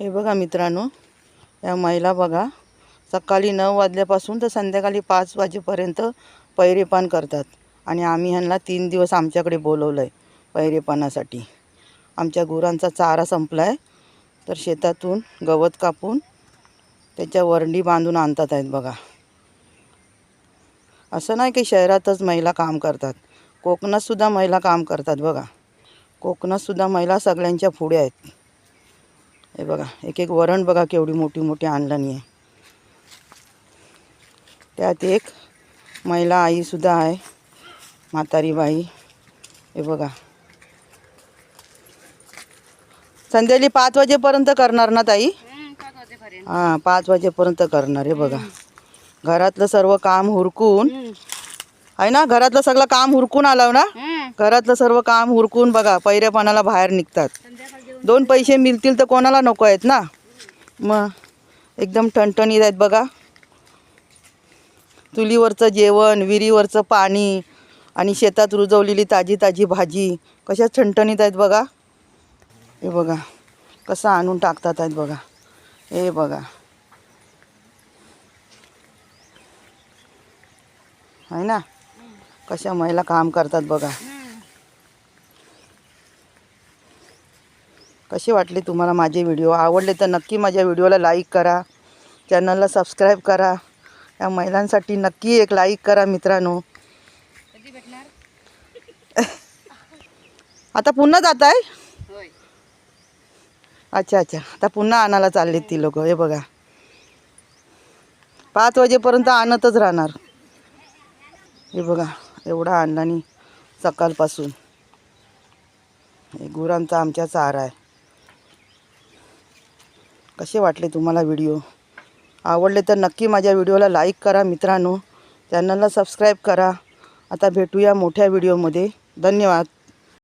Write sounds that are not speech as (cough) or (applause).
हे बघा मित्रांनो या महिला बघा सकाळी नऊ वाजल्यापासून तर संध्याकाळी पाच वाजेपर्यंत पैरेपान करतात. आणि आम्ही ह्यांना तीन दिवस आमच्याकडे बोलवलं आहे पैरेपानासाठी. आमच्या गुरांचा चारा संपला आहे तर शेतातून गवत कापून त्याच्या वरंडी बांधून आणतात आहेत बघा. असं नाही की शहरातच महिला काम करतात. कोकणातसुद्धा महिला काम करतात बघा. कोकणातसुद्धा महिला सगळ्यांच्या पुढे आहेत. हे बघा एक एक वरण बघा केवढी मोठी मोठी आणलणी आहे. त्यात एक महिला आईसुद्धा आहे म्हातारी बाई हे बघा. संध्याकाळी पाच वाजेपर्यंत करणार ना ताई? हां पाच वाजेपर्यंत करणार आहे बघा. घरातलं सर्व काम हुरकून आहे ना? घरातलं सगळं काम हुरकून आलं ना? घरातलं सर्व काम हुरकून बघा पैरेपणाला बाहेर निघतात. दोन पैसे मिळतील तर कोणाला नको आहेत ना? मग एकदम ठणठणीत आहेत बघा. चुलीवरचं जेवण विहिरीवरचं पाणी आणि शेतात रुजवलेली ताजी ताजी भाजी. कशा ठणठणीत आहेत बघा. हे बघा कसं आणून टाकतात आहेत बघा. हे बघा. आहे ना? कशा महिला काम करतात बघा. कसे वाटले तुम्हाला माझे व्हिडिओ? आवडले तर नक्की माझ्या व्हिडिओला लाईक करा. चॅनलला सबस्क्राईब करा. या महिलांसाठी नक्की एक लाईक करा मित्रांनो. (laughs) आता पुन्हा जात आहे अच्छा अच्छा. आता पुन्हा आणायला चाललेत ती लोक. हे बघा. पाच वाजेपर्यंत आणतच राहणार. हे बघा. एवढा आणलानी सकाळपासून. हे गुरांचा आमच्या चारा आहे. कसे वाटले तुम्हाला व्हिडिओ आवडले तर नक्की माझ्या व्हिडिओला लाईक करा मित्रांनो. चॅनलला सबस्क्राईब करा. आता भेटूया मोठ्या व्हिडिओमध्ये धन्यवाद.